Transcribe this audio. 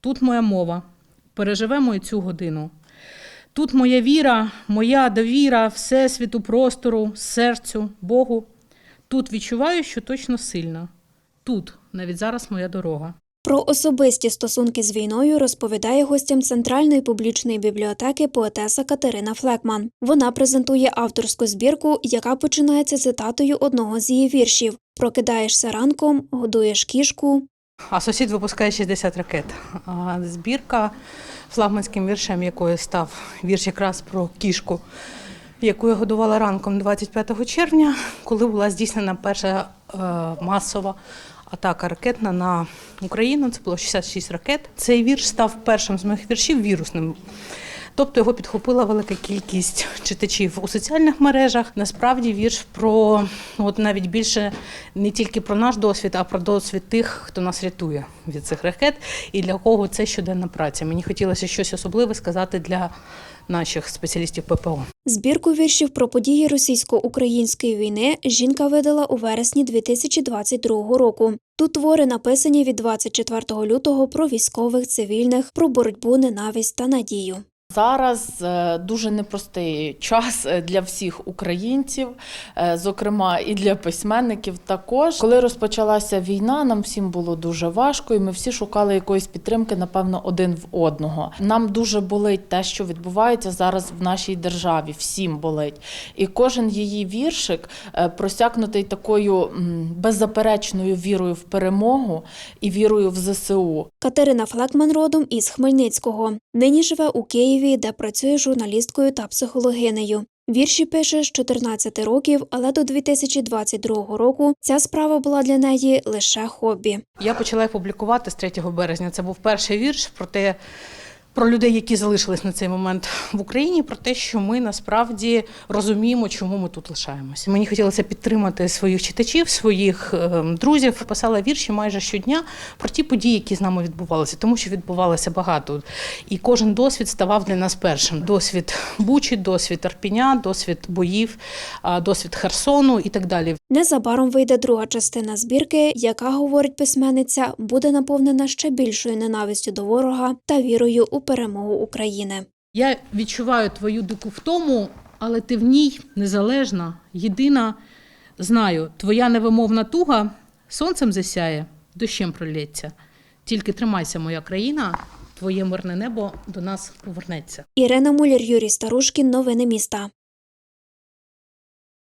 тут моя мова. Переживемо і цю годину. Тут моя віра, моя довіра Всесвіту, простору, серцю, Богу. Тут відчуваю, що точно сильна. Тут, навіть зараз моя дорога. Про особисті стосунки з війною розповідає гостям Центральної публічної бібліотеки поетеса Катерина Флекман. Вона презентує авторську збірку, яка починається цитатою одного з її віршів: Прокидаєшся ранком, годуєш кішку. А сусід випускає 60 ракет. Збірка флагманським віршем, якою став вірш якраз про кішку, яку я годувала ранком 25 червня, коли була здійснена перша е, масова атака ракетна на Україну. Це було 66 ракет. Цей вірш став першим з моїх віршів вірусним. Тобто його підхопила велика кількість читачів у соціальних мережах. Насправді вірш про от навіть більше не тільки про наш досвід, а про досвід тих, хто нас рятує від цих ракет, і для кого це щоденна праця. Мені хотілося щось особливе сказати для наших спеціалістів ППО. Збірку віршів про події російсько-української війни жінка видала у вересні 2022 року. Тут твори написані від 24 лютого про військових, цивільних, про боротьбу, ненависть та надію. Зараз е, дуже непростий час е, для всіх українців, е, зокрема і для письменників. Також коли розпочалася війна, нам всім було дуже важко, і ми всі шукали якоїсь підтримки, напевно, один в одного. Нам дуже болить те, що відбувається зараз в нашій державі. Всім болить. І кожен її віршик просякнутий такою беззаперечною вірою в перемогу і вірою в ЗСУ. Катерина Флекман родом із Хмельницького. Нині живе у Києві, де працює журналісткою та психологинею. Вірші пише з 14 років, але до 2022 року ця справа була для неї лише хобі. Я почала їх публікувати з 3 березня. Це був перший вірш про те. Про людей, які залишились на цей момент в Україні, про те, що ми насправді розуміємо, чому ми тут лишаємося. Мені хотілося підтримати своїх читачів, своїх е, друзів. Писала вірші майже щодня про ті події, які з нами відбувалися, тому що відбувалося багато. І кожен досвід ставав для нас першим: досвід Бучі, досвід Арпіня, досвід боїв, досвід Херсону і так далі. Незабаром вийде друга частина збірки, яка, говорить письменниця, буде наповнена ще більшою ненавистю до ворога та вірою у перемогу України. Я відчуваю твою дику втому, але ти в ній незалежна, єдина. Знаю, твоя невимовна туга сонцем засяє, дощем пролється. Тільки тримайся, моя країна, твоє мирне небо до нас повернеться. Ірина Муляр, Юрій Старушкін. Новини міста.